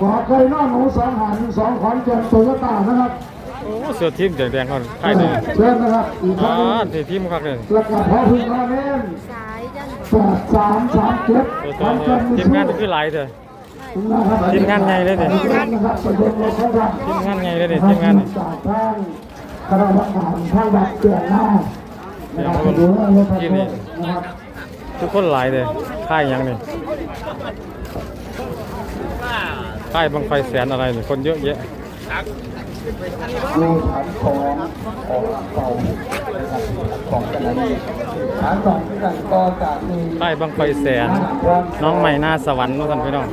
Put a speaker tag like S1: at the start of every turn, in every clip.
S1: ขอเคยน้องหนูสองหันสองขอนแก่นโตโยต้านะครับ
S2: โอ้เสือทีมแดงๆเขาใครดี
S1: เชิญนะครับอีกค
S2: อ่า
S1: รั้งหนึ่ง
S2: ทีทีมครับเลย
S1: ประกาศพอพึ่งมาเน้น
S3: สายจัน
S1: แปดสามสามเจ็ด
S2: ตัว
S1: ขอนแก่น
S2: ทีมงานคือหลายเถอะ
S1: นะครับ
S2: ทีมงานใหญ่เลยเนี่ย
S1: นะครับประเด็นเราเขารับ
S2: ทีมงานไงเลยเนี่ยทีมงานนี่
S1: จากทางคณะกรรมการทางวัดเกลือหน้านะครับดูแลรถทันนะครับ
S2: ทุกคนหลายเลยค่ายหยังนี่ ค่ายบังไฟแสนอะไรนี่คนเยอะแยะ
S1: ดูฐานของของเก่าของกันนี้ฐานสองที่กันก็จะมี
S2: ค่ายบังไฟแสน น้องใหม่หน้าสวรรค์นาะท่านพี่น้อง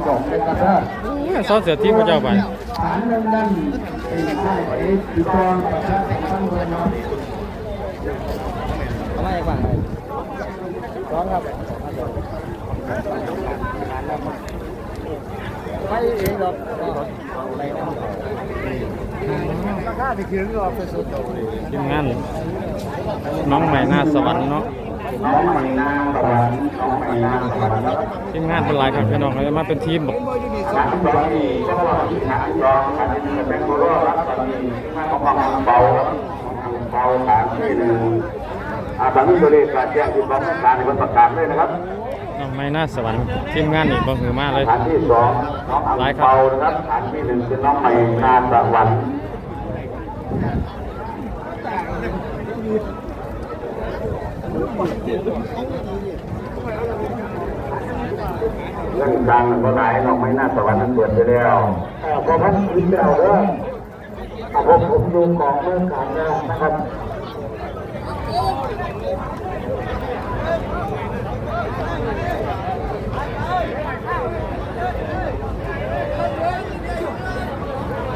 S2: ซ้อนเสือทีมพระเจ้าไป
S1: ฐานนั้นนั่นเป็นค่ายไปติดต่อประชาสัมพันธ์เลยเนาะ
S4: เอามาจากฝั่งไหนร้องครับไม่เองหรอกอะไรนะราคา ที่คืนก็เป็นสุด
S2: ทีมงานน้องใหม่หน้าสวรรค์เนาะ
S1: น้องใหม่นาสวรรค์น้องใหม่นาสวรรค์
S2: ทีมงานเป็นหลายครับพี่น้องเลยมาเป็นทีมแบบ
S1: ฐานสองนี่ก็ที่ฐานรองฐานที่เป็นโบโลรับตอนนี้มาของของเบาเบาฐานที่หนึ่งอาตอนนี้ตัวเลขการแจ้งที่กองการในวันประกาศเลยนะครับ
S2: น้องใหม่น้าสวรรค์ทีมงานนี่บ่หือมากเลย
S1: ฐานที่สองน้องอังเปานะครับฐานที่หนึ่งคือน้องใหม่นาสวรรค์ เรื่องดังก็ได้น้องใหม่น่าสวรรค์นั้นเปิดไปแล้วพอพักคิดแล้วเด้อผมผมดูกองเมื่อการแล้วนะครับ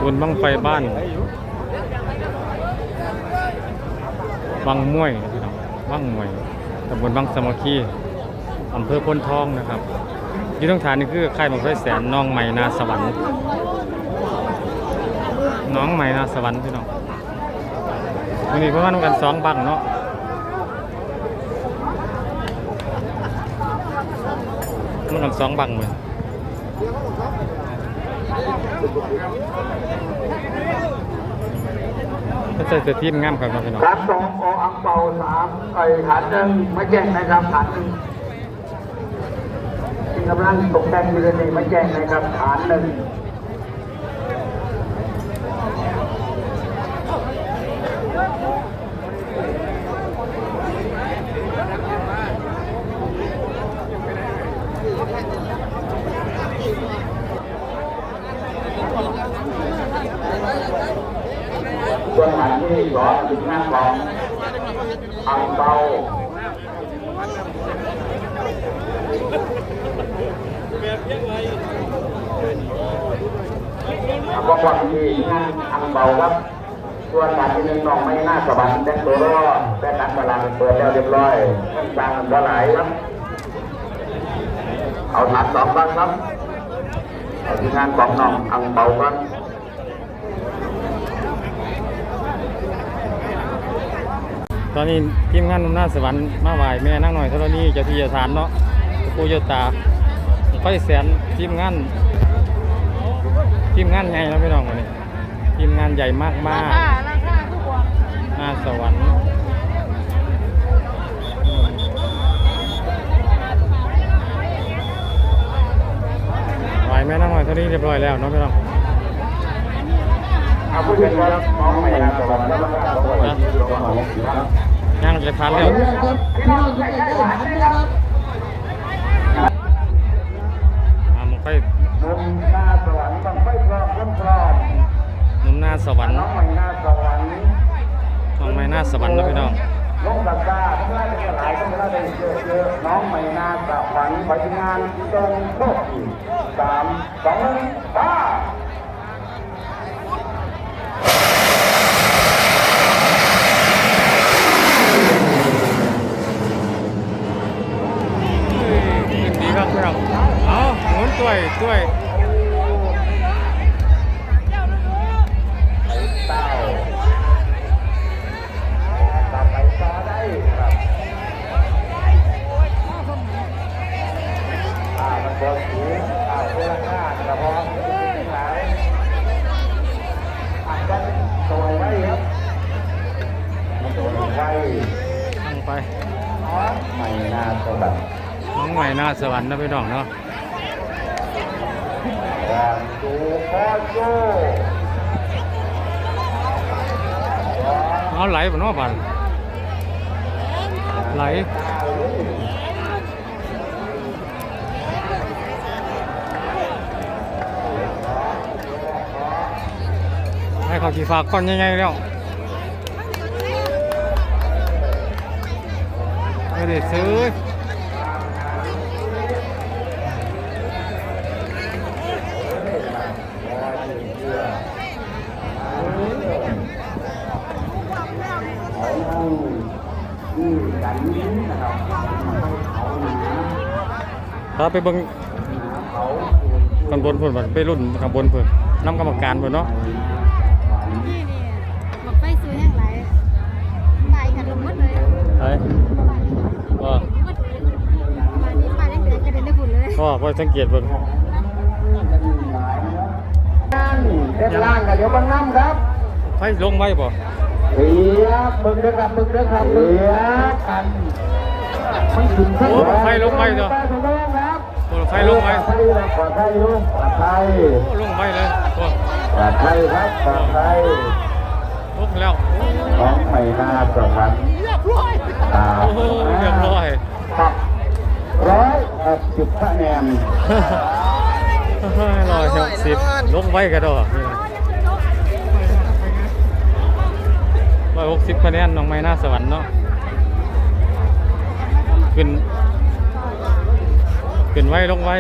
S2: บุญบังไฟบ้าน บังม่วยนะพี่น้องบังม่วยตำบลบังสมคีอำเภอพ้นทองนะครับยี่ต้องฐานนี่คือค่ายบังไฟแสนน้องใหม่นาสวรรค์น้องใหม่นาสวรรค์พี่น้องวันนี้เพราะว่ต้องกันสองบังเนาะต้องกันสองบังเลยก็ ใส่เสื้อทีมงามครับเนาะพี่น้อง
S1: ครับสองออังเปาสามไอ้ฐานหนึ่งไม่แจ้งนะครับฐานหนึ่งที่กำลังตกแต่งอยู่ในไม่แจ้งนะครับฐานหนึ่ง ส่วนฐาน ที่สองถึงหน้าของอังเปาก็วันที่งานอังเปาครับส่วนฐานที่หนึ่งน้องไม่น่าสบายแต่ตัวรอดแต่ตัดเวลาเปิดแล้วเรียบร้อยสั่งก็หลายครับเอาฐานสองบ้างครับเอาที่งานของน้องอังเปากัน
S2: ตอนนี้ทีมงานนุ่มหน้าสวรรค์มาไหวแม่นั่งหน่อยเท่านี้จะที่จะทานเนาะปูเยตาไฟแสนทีมงานทีมงานใหญ่แล้วพี่น้องวันนี้ทีมงานใหญ่มากมากหน้าสวรรค์ไหวแม่นั่งหน่อยเท่านี้เรียบร้อยแล้วเนาะพี่น้อง
S1: ย่า
S2: งจะทานแล้ว
S1: พี่น้องใหญ่หญ่หวานนะครับ
S2: อ่ามันค่อย
S1: นุ่มนาสวรรค์ต้องไฟพร้อมพร้อมพร้อม
S2: นุ่มหน้าสวรรค์
S1: น้องใหม่นาสวรรค์
S2: น้องไม้หน้าสวรรค์นะพี่น้อง
S1: น้องตาตาทั้งหลายทั้งหลายทั้งหลายเจอเจอน้องใหม่นาสวรรค์ไปงานตรงโลกสามสองหนึ่งห้า สวร
S2: รค์นะพี่น้องเนาะเอาไหลบ่เนาะบัดไหลให้เขาขี่ฝากก่อนยังไงแล้วไม่ได้ซื้อ
S1: เขานี่กันนะครับเขาหนา
S2: ถ้าไปเบิ่ง
S1: เขา
S2: ข้างบนเพิ่นบัดไปรุ่นข้างบนเพิ่นนำกรรมการเพิ่นเนาะ
S3: นี่นี่บอกไฟซื้อแห้งไหลไปกันลงหมดเลย
S2: ไอ้ว่า
S3: หมดเลยมานี่ไปได้เดือนกระเด็นได้ฝุ่นเลย
S2: ก็บ่สังเกตเบิ่ง
S1: เด็ดล่างกันเดี๋ยวบังน้ำครับ
S2: ไฟลงไว้บ่
S1: เฮียมึงเด้อครับมึงเด้อครับเฮียกันไม่ถึง
S2: โอ้ไฟลงไว้เนาะ
S1: ไปถึงแล้วครับ
S2: โอ้ไฟลงไป
S1: ลอดภัยปลอดภัยลูกปลอดภัย
S2: ลงไว้เลย
S1: ปลอดภัยครับปลอดภัย
S2: ลงแล้ว
S1: ของไม่น่าสวรรค์อ่า
S2: โอ้โหเรียบร้อย
S1: ครับร้อยหกสิบคะแนน
S2: ร้อยหกสิบลงไว้กระดอกร้อยหกสิบคะแนนน้องไม้หน้าสวรรค์เนาะขึ้น ขึ้นไว้ลงไว้